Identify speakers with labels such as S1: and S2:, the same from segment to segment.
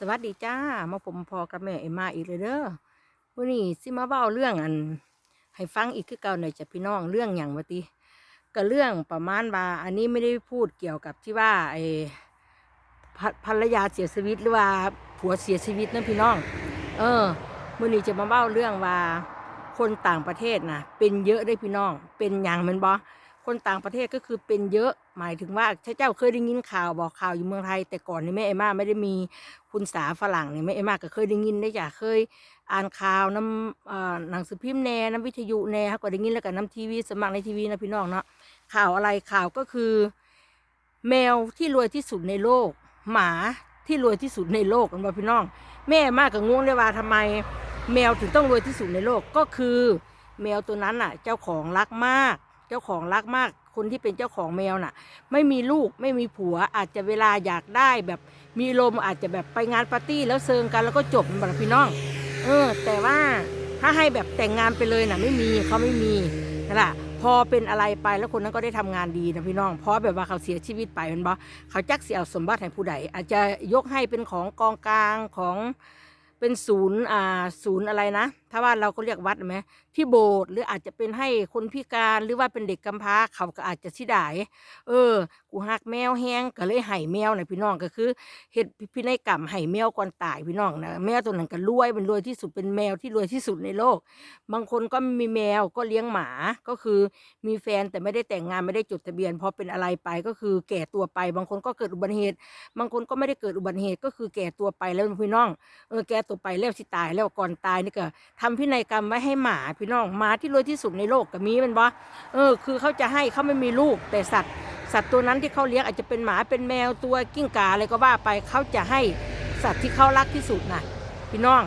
S1: สวัสดีจ้า มาผมพอกับแม่เอ็มมาอีกเลยเด้อวันนี้สิมาเบ้าเรื่องอัน ให้ฟังอีกคือเก่าหน่อยจะพี่น้องเรื่องอย่างวะติก็เรื่องประมาณว่าอันนี้ไม่ได้พูดเกี่ยวกับที่ว่าไอ้ภรภรรยาเสียชีวิตหรือว่าผัวเสียชีวิตนะพี่น้อง เออมื่อนี้จะมาเบ้าเรื่องว่าคนต่างประเทศนะเป็นเยอะได้พี่น้อง เป็นอย่างมันบอ คนต่างประเทศก็คือเป็นเยอะหมายถึงว่าเจ้าเคยได้ยินข่าวบอกข่าวอยู่เมืองไทย แต่ก่อนนี่แม่เอมมาไม่ได้มีคุณสาฝรั่งนี่แม่เอมมาก็เคยได้ยินได้จ้ะเคยอ่านข่าวน้ำหนังสือพิมพ์แน่น้ำวิทยุแน่ครับก็ได้ยินแล้วก็น้ำทีวีสมัครในทีวีนะพี่น้องเนาะข่าวอะไรข่าวก็คือ แมวที่รวยที่สุดในโลก หมาที่รวยที่สุดในโลกกันบ่พี่น้อง แม่มากกับงงเลยว่าทำไม แมวถึงต้องรวยที่สุดในโลกก็คือ แมวตัวนั้นน่ะ เจ้าของรักมาก เจ้าของรักมาก คนที่เป็นเจ้าของแมวน่ะ ไม่มีลูกไม่มีผัวอาจจะเวลาอยากได้แบบมีลมอาจจะแบบไปงานปาร์ตี้แล้วเซิงกันแล้วก็จบแบบพี่น้อง เออ แต่ว่าถ้าให้แบบแต่งงานไปเลยน่ะ ไม่มีเขาไม่มีนั่นแหละพอเป็นอะไรไปแล้วคนนั้นก็ได้ทำงานดีนะพี่น้อง เพราะแบบว่าเขาเสียชีวิตไปเป็นบ่เขาจักเสียสมบัติให้ผู้ใดอาจจะยกให้เป็นของกองกลางของเป็นศูนย์อ่าศูนย์อะไรนะ ถ้าว่าเราก็เรียกวัดไหมที่โบสถ์หรืออาจจะเป็นให้คนพิการหรือว่าเป็นเด็กกำพร้าเขาก็อาจจะสิดายเออ กูหักแมวแห้งก็เลยให้แมวนะพี่น้องก็คือเฮ็ดพินัยกรรมให้แมวก่อนตายพี่น้องนะแมวตัวนั้นก็รวยเป็นรวยที่สุดเป็นแมวที่รวยที่สุดในโลก บางคนก็มีแมวก็เลี้ยงหมาก็คือมีแฟนแต่ไม่ได้แต่งงานไม่ได้จดทะเบียนพอเป็นอะไรไปก็คือแก่ตัวไป บางคนก็เกิดอุบัติเหตุ บางคนก็ไม่ได้เกิดอุบัติเหตุก็คือแก่ตัวไปแล้วพี่น้องเออแก่ตัวไปแล้วสิตายแล้วก่อนตายนี่ก็ททำพินัยกรรมไว้ให้หมาพี่น้องหมาที่รวยที่สุดในโลกก็มีมันบ่เออคือเขาจะให้เขาไม่มีลูกแต่สัตว์ สัตว์ตัวนั้นที่เขาเลี้ยงอาจจะเป็นหมาเป็นแมวตัวกิ้งก่าอะไรก็ว่าไปเขาจะให้สัตว์ที่เขารักที่สุดน่ะพี่น้อง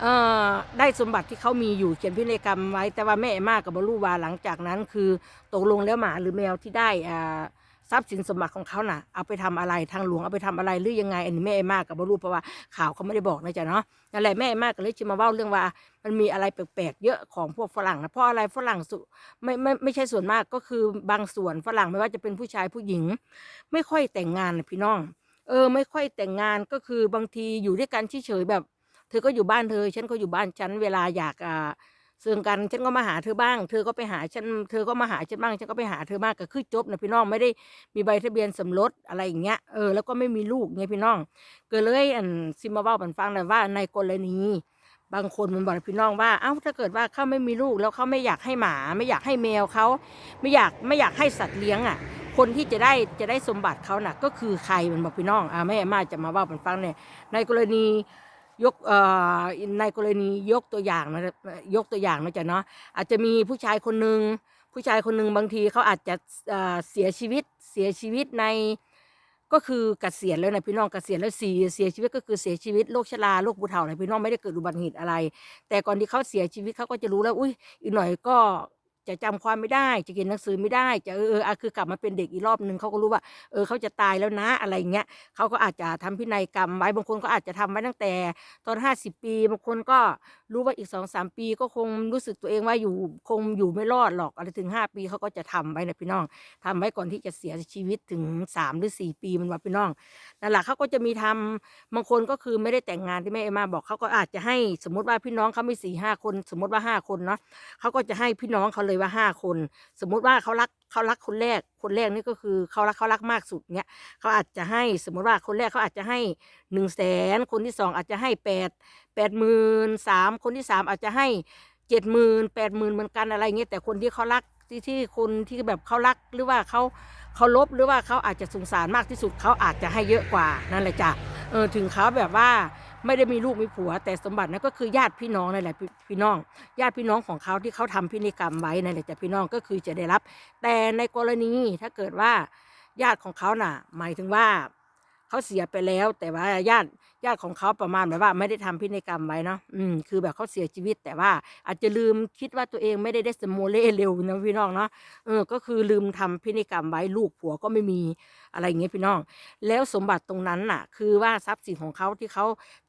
S1: เออได้สมบัติที่เขามีอยู่เขียนพินัยกรรมไว้แต่ว่าแม่มากกับบรูวาหลังจากนั้น คือตกลงแล้วหมาหรือแมวที่ได้อ่า ทรัพย์สินสมบัติของเขาน่ะเอาไปทำอะไรทางหลวงเอาไปทำอะไรหรือยังไงอันนี้แม่มากกับบรูเพราะว่าข่าวเขาไม่ได้บอกนะจ๊ะเนาะนั่นแหละแม่มากก็เลยจะมาเล่าเรื่องว่า มันมีอะไรแปลกๆเยอะของพวกฝรั่งนะเพราะอะไรฝรั่งสุไม่ไม่ไม่ใช่ส่วนมากก็คือบางส่วนฝรั่งไม่ว่าจะเป็นผู้ชายผู้หญิง ไม่ค่อยแต่งงานนะพี่น้อง เออ ไม่ค่อยแต่งงานก็คือบางทีอยู่ด้วยกันเฉยๆแบบ เธอก็อยู่บ้านเธอ ฉันก็อยู่บ้านฉันเวลาอยากอ่า เสื่องกันฉันก็มาหาเธอบ้าง เธอก็ไปหาฉัน เธอก็มาหาฉันบ้าง ฉันก็ไปหาเธอบ้างก็คือจบนะพี่น้องไม่ได้มีใบทะเบียนสมรสอะไรอย่างเงี้ย เออแล้วก็ไม่มีลูกไงพี่น้อง ก็เลยอันซิมาเบ้าบันฟังเลยว่าในกรณีบางคนมันบอกพี่น้องว่า เอ้า ถ้าเกิดว่าเขาไม่มีลูกแล้วเขาไม่อยากให้หมา ไม่อยากให้แมวเขาไม่อยากไม่อยากให้สัตว์เลี้ยงอะ คนที่จะได้จะได้สมบัติเขาน่ะ ก็คือใครมันบอกพี่น้อง อ่าแม่มาจะมาว่าเป็นฟังเนี่ย ในกรณี ยกในกรณียกตัวอย่างนะยกตัวอย่างนะจ๊ะเนาะอาจจะมีผู้ชายคนหนึ่งผู้ชายคนหนึ่งบางทีเขาอาจจะเสียชีวิตเสียชีวิตในก็คือเกษียณแล้วนะพี่น้องเกษียณแล้วเสียเสียชีวิตก็คือเสียชีวิตโรคชราโรคบุเฒ่านะพี่น้องไม่ได้เกิดอุบัติเหตุอะไร แต่ก่อนที่เขาเสียชีวิตเขาก็จะรู้แล้วอุ้ยอีกหน่อยก็ จะจำความไม่ได้จะเขียนหนังสือไม่ได้จะเออเอออคือกลับมาเป็นเด็กอีกรอบหนึ่งเขาก็รู้ว่า เออเขาจะตายแล้วนะอะไรเงี้ยเขาก็อาจจะทำพินัยกรรมไว้บางคนก็อาจจะทำไว้ตั้งแต่ ตอนห้าสิบปีบางคนก็รู้ว่าอีกสองสามปีก็คงรู้สึกตัวเองว่าอยู่คงอยู่ไม่รอดหรอกอะไรถึงห้าปีเขาก็จะทำไว้นะพี่น้องทำไว้ก่อนที่จะเสียชีวิตถึงสามหรือสี่ปีมันว่าพี่น้องนั่นแหละเขาก็จะมีทำบางคนก็คือไม่ได้แต่งงานที่แม่เอมาบอกเขาก็อาจจะให้สมมติว่าพี่น้องเขาไมีสี่ห้าคน สมมติว่าห้าคนเนาะเขาก็จะให้พี่น้องเขาเลยว่าห้าคน สมมุติว่าเขารักเขารักคนแรก คนแรกนี่ก็คือเขารักเขารักมากสุดเนี้ยเขาอาจจะให้สมมติว่าคนแรกเขาอาจจะให้หนึ่งแสนคนที่สองอาจจะให้แปดแปดหมื่นสามคนที่สามอาจจะให้เจ็ดหมื่นแปดหมื่นเหมือนกันอะไรเงี้ยแต่คนที่เขารักที่ที่คนที่แบบเขารักหรือว่าเขาเขาลบหรือว่าเขาอาจจะสงสารมากที่สุดเขาอาจจะให้เยอะกว่านั่นแหละจ้ะเออถึงเขาแบบว่า ไม่ได้มีลูกมีผัว แต่สมบัตินั้นก็คือญาติพี่น้องนั่นแหละพี่น้อง ญาติพี่น้องของเขาที่เขาทำพินิกรรมไว้นั่นแหละจะพี่น้องก็คือจะได้รับ แต่ในกรณีถ้าเกิดว่าญาติของเขาน่ะ หมายถึงว่า เขาเสียไปแล้ว แต่ว่าญาติญาติของเขาประมาณแบบว่าไม่ได้ทำพินัยกรรมไว้เนาะอืมคือแบบเขาเสียชีวิต แต่ว่าอาจจะลืมคิดว่าตัวเองไม่ได้ได้สโมเล่เร็วนะพี่น้องเนาะเออก็คือลืมทำพินัยกรรมไว้ลูกผัวก็ไม่มีอะไรอย่างเงี้ยพี่น้อง แล้วสมบัติตรงนั้นน่ะ คือว่าทรัพย์สินของเขาที่เขา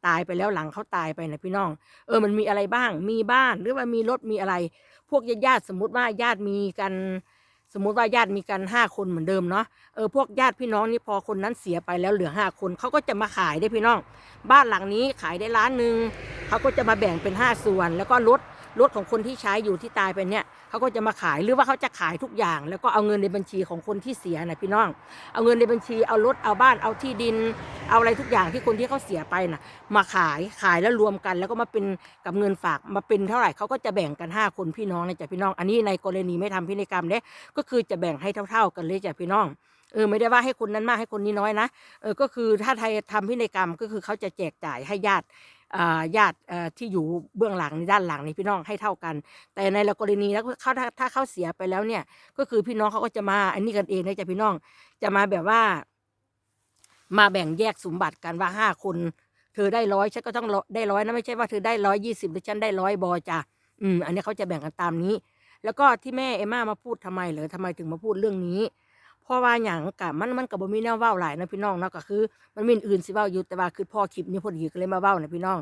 S1: ตายไปแล้วหลังเขาตายไปนะพี่น้อง เออมันมีอะไรบ้าง มีบ้านหรือว่ามีรถมีอะไร พวกญาติญาติสมมติว่าญาติมีกัน สมมุติว่าญาติมีกันห้าคนเหมือนเดิมเนาะเออพวกญาติพี่น้องนี่พอคนนั้นเสียไปแล้วเหลือห้าคนเขาก็จะมาขายได้พี่น้อง บ้านหลังนี้ขายได้ล้านหนึ่งเขาก็จะมาแบ่งเป็นห้าส่วน แล้วก็ลดลดของคนที่ใช้อยู่ที่ตายไปเนี่ยเขาก็จะมาขายหรือว่าเขาจะขายทุกอย่าง แล้วก็เอาเงินในบัญชีของคนที่เสียนะพี่น้อง เอาเงินในบัญชีเอารถเอาบ้านเอาที่ดิน เอาอะไรทุกอย่างที่คนที่เขาเสียไปน่ะ มาขายขายแล้วรวมกัน แล้วก็มาเป็นกับเงินฝากมาเป็นเท่าไหร่เขาก็จะแบ่งกันห้าคนพี่น้องนะจ๊ะพี่น้อง อันนี้ในกรณีไม่ทำพินัยกรรมเนี่ยก็คือจะแบ่งให้เท่า ๆ กันเลยจ้ะพี่น้องเออไม่ได้ว่าให้คนนั้นมากให้คนนี้น้อยนะเออก็คือถ้าไทยทำพินัยกรรมก็คือเขาจะแจกจ่ายให้ญาติ ญาติที่อยู่เบื้องหลังในด้านหลังนี่พี่น้องให้เท่ากัน แต่ในกรณีแล้วเขาถ้าถ้าเขาเสียไปแล้วเนี่ย ก็คือพี่น้องเขาก็จะมาอันนี้กันเองนะจ๊ะพี่น้องจะมาแบบว่า มาแบ่งแยกสมบัติกันว่าห้าคนเธอได้ร้อยฉันก็ต้องได้ร้อยนะไม่ใช่ว่าเธอได้ร้อยยี่สิบหรือฉันได้ร้อยบอจ้ะอืมอันนี้เขาจะแบ่งกันตามนี้ แล้วก็ที่แม่เอม่ามาพูดทำไมเหรอทำไมถึงมาพูดเรื่องนี้ พราะว่าอย่างกับมันมันกับบ่มีแนวเว้าหลายนะพี่น้องเนาะก็คือ มันมีอื่นสิเว้าอยู่แต่ว่าคือพ่อคลิปนี้พอดีก็เลยมาเว้านะพี่น้อง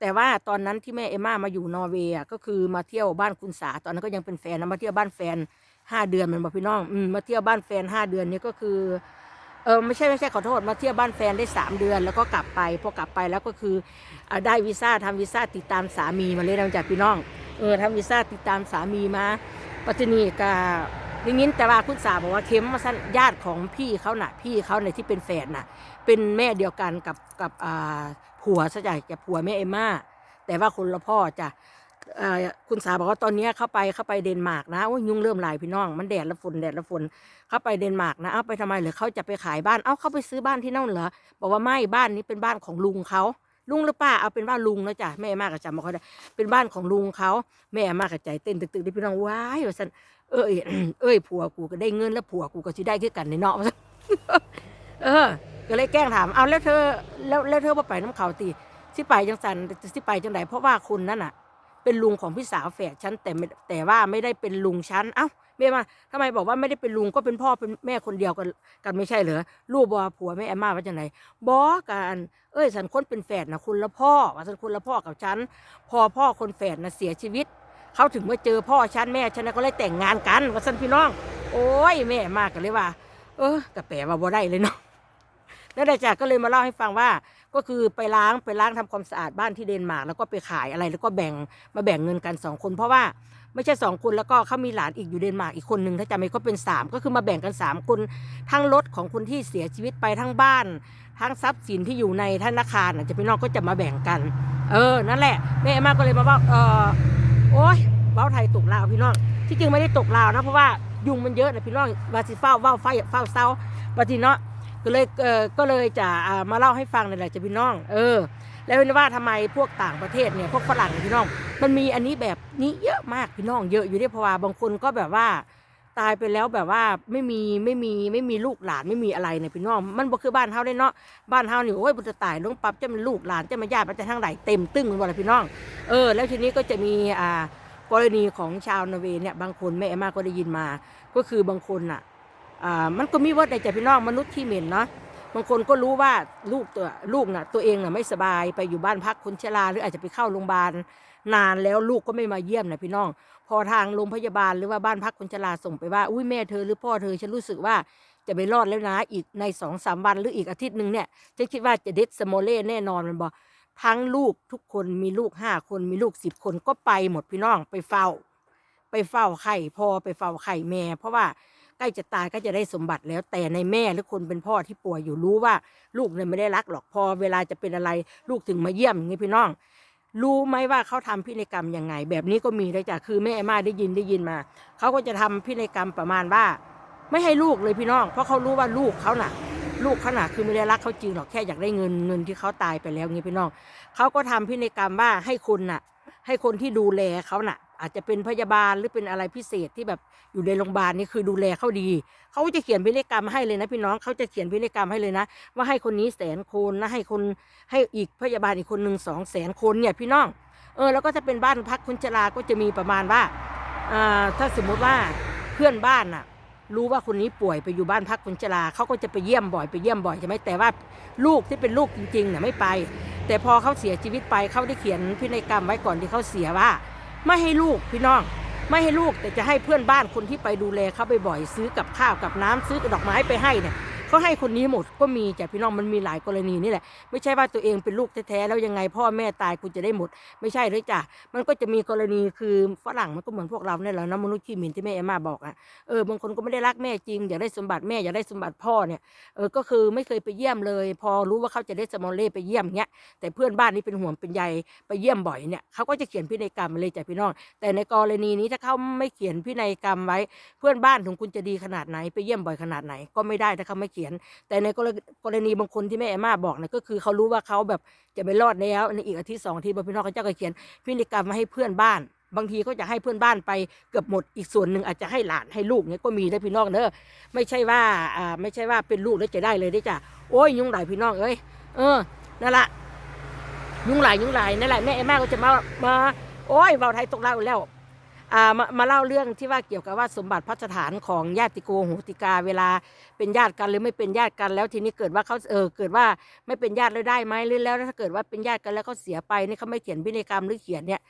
S1: แต่ว่าตอนนั้นที่แม่เอมม่ามาอยู่นอร์เวย์ก็คือมาเที่ยวบ้านคุณสาตอนนั้นก็ยังเป็นแฟนนะมาเที่ยวบ้านแฟนห้าเดือนมันบอกพี่น้องอืมมาเที่ยวบ้านแฟนห้าเดือนนี้ก็คือเออไม่ใช่ไม่ใช่ขอโทษมาเที่ยวบ้านแฟนได้สามเดือน แล้วก็กลับไปพอกลับไปแล้วก็คืออได้วีซ่าทำวีซ่าติดตามสามีมาเลยนะจากพี่น้องเออทำวีซ่าติดตามสามีมาปัจจุบันก็ ได้ยินแต่ว่าคุณสาบอกว่าเข็มมาสั้นญาติของพี่เขาน่ะ พี่เขาเนี่ยที่เป็นแฟนน่ะ เป็นแม่เดียวกันกับกับอ่าผัวซะใหญ่กับผัวแม่เอมม่าแต่ว่าคนละพ่อจ้ะคุณสาบอกว่าตอนนี้เข้าไปเข้าไปเดนมาร์กนะโอ้ยยุ่งเริ่มหลายพี่น้อง มันแดดละฝนแดดละฝนเข้าไปเดนมาร์กนะเอาไปทำไมหรือเขาจะไปขายบ้าน เอาเขาไปซื้อบ้านที่นั่นเหรอบอกว่าไม่บ้านนี้เป็นบ้านของลุงเขา ลุงหรือป้าเอาเป็นว่าลุงนะจ๊ะแม่มากกับจำมาเขาได้เป็นบ้านของลุงเขาแม่มากกับใจเต้นตึกๆได้พี่น้องว้ายว่าสันเอ้ยเอ้ยผัวกูก็ได้เงินแล้วผัวกูก็สิได้คือกันในเนาะเออ ก็เลยแกล้งถามเอาแล้วเธอแล้วแล้วเธอมาไปน้ำเขาตีสิไปจังสันสิไปจังไดเพราะว่าคุณนั่นน่ะ เป็นลุงของพี่สาวแฝดฉันแต่ไม่แต่ว่าไม่ได้เป็นลุงฉันเอ้าแม่มาทำไมบอกว่าไม่ได้เป็นลุงก็เป็นพ่อเป็นแม่คนเดียวกันกันไม่ใช่เหรอลูกบอผัวแม่แอมมาว่าจังไหนบอกันเอ้ยสันคนเป็นแฝดนะคนละพ่อว่าสันคนละพ่อกับฉันพอพ่อคนแฝดนะเสียชีวิตเขาถึงมาเจอพ่อฉันแม่ฉันนก็เลยแต่งงานกันว่าสันพี่น้อง โอ้ยแม่มากกันเลยว่า เออกระแปลว่าบ่ได้เลยเนาะ นั่นแหละจ้ะก็เลยมาเล่าให้ฟังว่า ก็คือไปล้างไปล้างทำความสะอาดบ้านที่เดนมาร์กแล้วก็ไปขายอะไรแล้วก็แบ่งมาแบ่งเงินกันสองคน เพราะว่าไม่ใช่สองคนแล้วก็เขามีหลานอีกอยู่เดนมาร์กอีกคนหนึ่งถ้าจำไม่ก็เป็นสามก็คือมาแบ่งกันสามคน ทั้งรถของคนที่เสียชีวิตไปทั้งบ้าน ทั้งทรัพย์สินที่อยู่ในธนาคารน่ะจะพี่น้องก็จะมาแบ่งกัน เออนั่นแหละแม่มาก็เลยมาว่าเออโอ๊ยเว้าไทยตกลาวพี่น้องที่จริงไม่ได้ตกลาวนะเพราะว่ายุงมันเยอะนะพี่น้องวาสิเฝ้าเฝ้าไฟเฝ้าเศร้าบางทีเนาะ ก็เลยเออก็เลยจะามาเล่าให้ฟังนี่แหละจะพี่น้อง เออ แล้วเป็นว่าทำไมพวกต่างประเทศเนี่ยพวกฝรั่งพี่น้อง มันมีอันนี้แบบนี้เยอะมากพี่น้องเยอะอยู่ที่เพราะว่าบางคนก็แบบว่าตายไปแล้วแบบว่าไม่มีไม่มีไม่มีลูกหลานไม่มีอะไรเนี่ยพี่น้อง มันบ่คือบ้านเฮาได้เนาะบ้านเฮานี่โอ้ยบุตรตายลงปั๊บจะเป็นลูกหลานจะมาญาติมันจะทั้งหลายเต็มตึ้งหมดเลยพี่น้อง เออ แล้วทีนี้ก็จะมีอ่ากรณีของชาวนอร์เวย์เนี่ยบางคนแม่เอมมาก็ได้ยินมา ก็คือบางคนน่ะอ่า มันก็มีว่าในใจพี่น้องมนุษย์ที่เหม็นเนาะบางคนก็รู้ว่าลูกตัวลูกน่ะตัวเองน่ะไม่สบายไปอยู่บ้านพักคนชราหรืออาจจะไปเข้าโรงพยาบาลนานแล้วลูกก็ไม่มาเยี่ยมนะพี่น้อง พอทางโรงพยาบาลหรือว่าบ้านพักคนชราส่งไปว่าอุ้ยแม่เธอหรือพ่อเธอฉันรู้สึกว่าจะไปรอดแล้วนะอีกในสองสามวันหรืออีกอาทิตย์หนึ่งเนี่ยฉันคิดว่าจะเด็ดสโมเล่แน่นอนมันบอกทั้งลูกทุกคนมีลูกห้าคนมีลูกสิบคนก็ไปหมดพี่น้องไปเฝ้า ไปเฝ้าไข่พ่อไปเฝ้าไข่แม่ เพราะว่า ใกล้จะตายก็จะได้สมบัติแล้วแต่ในแม่หรือคนเป็นพ่อที่ป่วยอยู่รู้ว่าลูกเนี่ยไม่ได้รักหรอกพอเวลาจะเป็นอะไรลูกถึงมาเยี่ยมอย่างนี้พี่น้อง รู้ไหมว่าเขาทำพินัยกรรมยังไง แบบนี้ก็มีเลยจ้ะคือแม่มาได้ยินได้ยินมาเขาก็จะทำพินัยกรรมประมาณว่า ไม่ให้ลูกเลยพี่น้อง เพราะเขารู้ว่าลูกเขาน่ะลูกเขาน่ะคือไม่ได้รักเขาจริงหรอกแค่อยากได้เงินเงินที่เขาตายไปแล้วอย่างนี้พี่น้องเขาก็ทำพินัยกรรมว่าให้คนน่ะ ให้คนที่ดูแลเขาน่ะ อาจจะเป็นพยาบาลหรือเป็นอะไรพิเศษที่แบบอยู่ในโรงพยาบาลนี่คือดูแลเขาดี เขาจะเขียนพินัยกรรมให้เลยนะพี่น้องเขาจะเขียนพินัยกรรมให้เลยนะ ว่าให้คนนี้แสนคนนะให้คนให้อีกพยาบาลอีกคนหนึ่งสองแสนคนเนี่ยพี่น้องเออแล้วก็จะเป็นบ้านพักคนชราก็จะมีประมาณว่าอ่าถ้าสมมุติว่าเพื่อนบ้านน่ะรู้ว่าคนนี้ป่วยไปอยู่บ้านพักคนชราเขาก็จะไปเยี่ยมบ่อยไปเยี่ยมบ่อยใช่ไหมแต่ว่าลูกที่เป็นลูกจริงๆเนี่ยไม่ไป แต่พอเขาเสียชีวิตไปเขาได้เขียนพินัยกรรมไว้ก่อนที่เขาเสียว่า ไม่ให้ลูกพี่น้อง ไม่ให้ลูกแต่จะให้เพื่อนบ้านคนที่ไปดูแลเขาบ่อยๆซื้อกับข้าวกับน้ำซื้อดอกไม้ไปให้เนี่ย เขาให้คนนี้หมดก็มีจ้ะพี่น้องมันมีหลายกรณีนี่แหละ ไม่ใช่ว่าตัวเองเป็นลูกแท้ๆแล้วยังไงพ่อแม่ตายคุณจะได้หมด ไม่ใช่เลยจ้ะมันก็จะมีกรณีคือฝรั่งมันก็เหมือนพวกเราเนี่ยแหละนะมนุษย์ขี้หมินที่แม่เอมมาบอกอะเออบางคนก็ไม่ได้รักแม่จริงอยากได้สมบัติแม่อยากได้สมบัติพ่อเนี่ยเออก็คือไม่เคยไปเยี่ยมเลย พอรู้ว่าเขาจะได้สมอลเล่ไปเยี่ยมเงี้ยแต่เพื่อนบ้านนี่เป็นห่วงเป็นใยไปเยี่ยมบ่อยเนี่ยเขาก็จะเขียนพินัยกรรมมาเลยจ้ะพี่น้อง แต่ในกรณีนี้ถ้าเขาไม่เขียนพินัยกรรมไว้ เพื่อนบ้านของคุณจะดีขนาดไหนไปเยี่ยมบ่อยขนาดไหนก็ไม่ได้ถ้าเขาไม่เขียนแต่ในกรณีบางคนที่แม่เอมมาบอกเนี่ยก็คือเขารู้ว่าเขาแบบจะไม่รอดแล้วในอีกอาทิตย์สองอาทิตย์บพี่น้องเขาเจ้าก็เขียนพินัยกรรมมาให้เพื่อนบ้าน บางทีก็จะให้เพื่อนบ้านไปเกือบหมดอีกส่วนหนึ่งอาจจะให้หลานให้ลูกเนี่ยก็มีได้พี่น้องเนอะไม่ใช่ว่าอ่าไม่ใช่ว่าเป็นลูกแล้วจะได้เลยได้จ้ะโอ้ยยุ่งหลายพี่น้องเอ้ยเออนั่นแหละยุ่งหลายยุ่งหลายนั่นแหละแม่เอมมาก็จะมามาโอ้ยเบาไทยตกเล่าแล้ว มามาเล่าเรื่องที่ว่าเกี่ยวกับว่าสมบัติพัฒฐานของญาติโกโหติกาเวลาเป็นญาติกันหรือไม่เป็นญาติกันแล้วทีนี้เกิดว่าเขาเออเกิดว่าไม่เป็นญาติแล้วได้ไหมหรือแล้วถ้าเกิดว่าเป็นญาติกันแล้วเขาเสียไปนี่เขาไม่เขียนพินัยกรรมหรือเขียนเนี่ย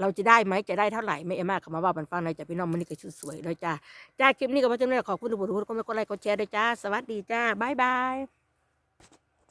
S1: เราจะได้ไหมจะได้เท่าไหร่ไม่เอ็มากมาว่าบันฟังในอยจ้ะพี่น้องมันนี่ก็ชุดสวยเลยจ้าจ้าคลิปนี้ก็มาจนเลยขอบคุณทุกคนทุกคนก็ไม่กดไลค์กดแชร์ด้วยจ้า สวัสดีจ้าบ๊ายบาย